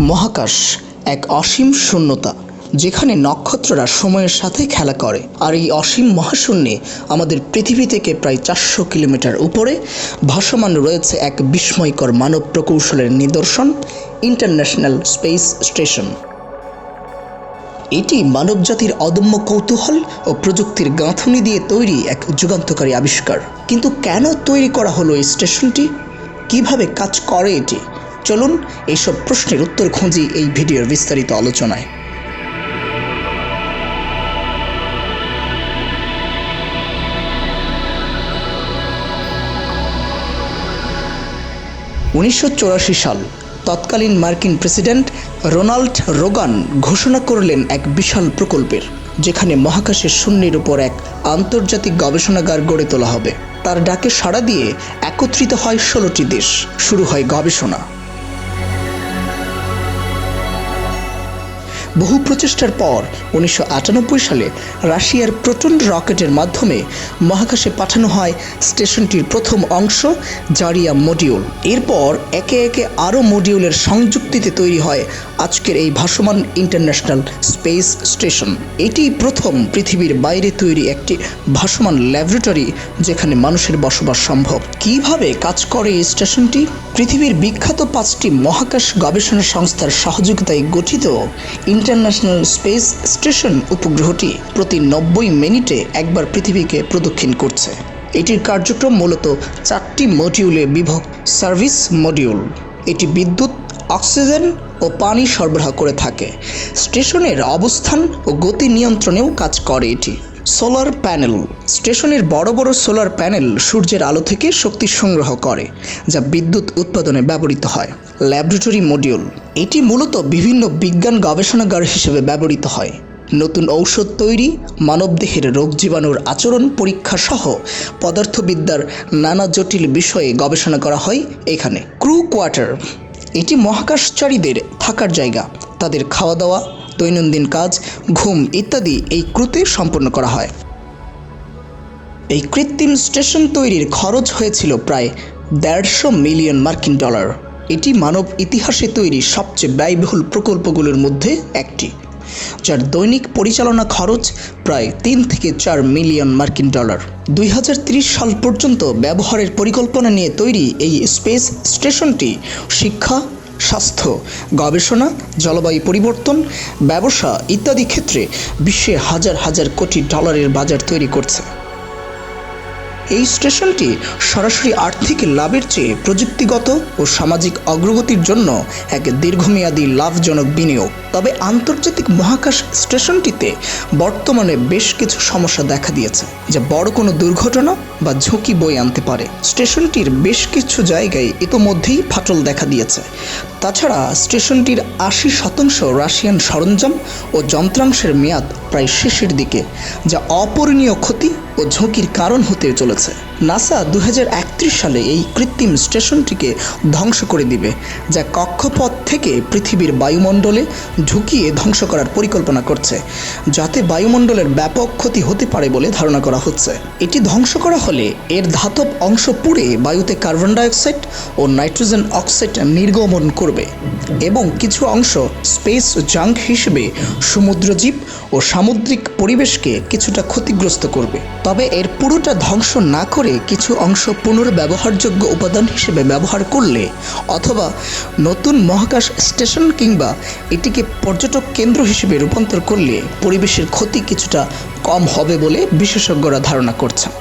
মহাকাশ এক অসীম শূন্যতা, যেখানে নক্ষত্ররা সময়ের সাথে খেলা করে। আর এই অসীম মহাশূন্যে আমাদের পৃথিবী থেকে প্রায় চারশো কিলোমিটার উপরে ভাসমান রয়েছে এক বিস্ময়কর মানব প্রকৌশলের নিদর্শন, ইন্টারন্যাশনাল স্পেস স্টেশন। এটি মানবজাতির অদম্য কৌতূহল ও প্রযুক্তির গাঁথনি দিয়ে তৈরি এক যুগান্তকারী আবিষ্কার। কিন্তু কেন তৈরি করা হলো এই স্টেশনটি? কীভাবে কাজ করে এটি? চলুন এইসব প্রশ্নের উত্তর খুঁজি এই ভিডিওর বিস্তারিত আলোচনায়। উনিশশো চুরাশি সাল তৎকালীন মার্কিন প্রেসিডেন্ট রোনাল্ড রোগান ঘোষণা করলেন এক বিশাল প্রকল্পের, যেখানে মহাকাশের শূন্যের উপর এক আন্তর্জাতিক গবেষণাগার গড়ে তোলা হবে। তার ডাকে সাড়া দিয়ে একত্রিত হয় ষোলোটি দেশ। শুরু হয় গবেষণা। বহু প্রচেষ্টার পর উনিশশো আটানব্বই সালে রাশিয়ার প্রোটন রকেটের মাধ্যমে মহাকাশে পাঠানো হয় স্টেশনটির প্রথম অংশ, জারিয়া মডিউল। এরপর একে একে আরও মডিউলের সংযুক্তিতে তৈরি হয় আজকের এই ভাসমান ইন্টারন্যাশনাল স্পেস স্টেশন। এটি প্রথম পৃথিবীর বাইরে তৈরি একটি ভাসমান ল্যাবরেটরি যেখানে মানুষের বসবাস সম্ভব। কীভাবে কাজ করে এই স্টেশনটি? পৃথিবীর বিখ্যাত পাঁচটি মহাকাশ গবেষণা সংস্থার সহযোগিতায় গঠিত ইন্টারন্যাশনাল স্পেস স্টেশন উপগ্রহটি প্রতি নব্বই মিনিটে একবার পৃথিবীকে প্রদক্ষিণ করছে। এটির কার্যক্রম মূলত চারটি মডিউলে বিভক্ত সার্ভিস মডিউল। এটি বিদ্যুৎ, অক্সিজেন ও পানি সরবরাহ করে থাকে। স্টেশনের অবস্থান ও গতি নিয়ন্ত্রণেও কাজ করে এটি। Solar panel. স্টেশনের বড় বড় সোলার প্যানেল সূর্যের আলো থেকে শক্তি সংগ্রহ করে, যা বিদ্যুৎ উৎপাদনে ব্যবহৃত হয়। Laboratory module. এটি মূলত বিভিন্ন বিজ্ঞান গবেষণাগার হিসেবে ব্যবহৃত হয়। নতুন ঔষধ তৈরি, মানবদেহের রোগ জীবাণুর আচরণ পরীক্ষা সহ পদার্থবিদ্যার নানা জটিল বিষয়ে গবেষণা করা হয় এখানে। Crew quarter. এটি মহাকাশচারীদের থাকার জায়গা। তাদের খাওয়া দাওয়া দৈনন্দিন কাজ, ঘুম ইত্যাদি এই ক্রুতে সম্পন্ন করা হয়। এই কৃত্রিম স্টেশন তৈরির খরচ হয়েছিল প্রায় দেড়শো মিলিয়ন মার্কিন ডলার। এটি মানব ইতিহাসে তৈরি সবচেয়ে ব্যয়বহুল প্রকল্পগুলোর মধ্যে একটি, যার দৈনিক পরিচালনা খরচ প্রায় তিন থেকে চার মিলিয়ন মার্কিন ডলার। দুই সাল পর্যন্ত ব্যবহারের পরিকল্পনা নিয়ে তৈরি এই স্পেস স্টেশনটি শিক্ষা স্বাস্থ্য, গবেষণা, জলবায়ু পরিবর্তন, ব্যবসা ইত্যাদি ক্ষেত্রে বিশ্বে হাজার হাজার কোটি ডলারের বাজার তৈরি করছে। এই স্টেশনটি সরাসরি আর্থিক লাভের চেয়ে প্রযুক্তিগত ও সামাজিক অগ্রগতির জন্য এক দীর্ঘমেয়াদী লাভজনক বিনিয়োগ। তবে আন্তর্জাতিক মহাকাশ স্টেশনটিতে বর্তমানে বেশ কিছু সমস্যা দেখা দিয়েছে, যা বড় কোনো দুর্ঘটনা বা ঝুঁকি বয়ে আনতে পারে। স্টেশনটির বেশ কিছু জায়গায় ইতোমধ্যেই ফাটল দেখা দিয়েছে। তাছাড়া স্টেশনটির আশি শতাংশ রাশিয়ান সরঞ্জাম ও যন্ত্রাংশের মেয়াদ প্রায় শেষের দিকে, যা অপূরণীয় ক্ষতি ও ঝুঁকির কারণ হতে চলেছে। নাসা দু হাজার একত্রিশ সালে এই কৃত্রিম স্টেশনটিকে ধ্বংস করে দিবে, যা কক্ষপথ থেকে পৃথিবীর বায়ুমণ্ডলে ঢুকিয়ে ধ্বংস করার পরিকল্পনা করছে, যাতে বায়ুমণ্ডলের ব্যাপক ক্ষতি হতে পারে বলে ধারণা করা হচ্ছে। এটি ধ্বংস করা হলে এর ধাতব অংশ পুড়ে বায়ুতে কার্বন ডাইঅক্সাইড ও নাইট্রোজেন অক্সাইড নির্গমন করবে এবং কিছু অংশ স্পেস জাঙ্ক হিসেবে সমুদ্রজীব ও সামুদ্রিক পরিবেশকে কিছুটা ক্ষতিগ্রস্ত করবে। তবে এর পুরোটা ধ্বংস না করে কিছু অংশ পুনর্ব্যবহারযোগ্য উপাদান হিসেবে ব্যবহার করলে অথবা নতুন মহাকাশ স্টেশন কিংবা এটিকে পর্যটক কেন্দ্র হিসেবে রূপান্তর করলে পরিবেশের ক্ষতি কিছুটা কম হবে বলে বিশেষজ্ঞরা ধারণা করছেন।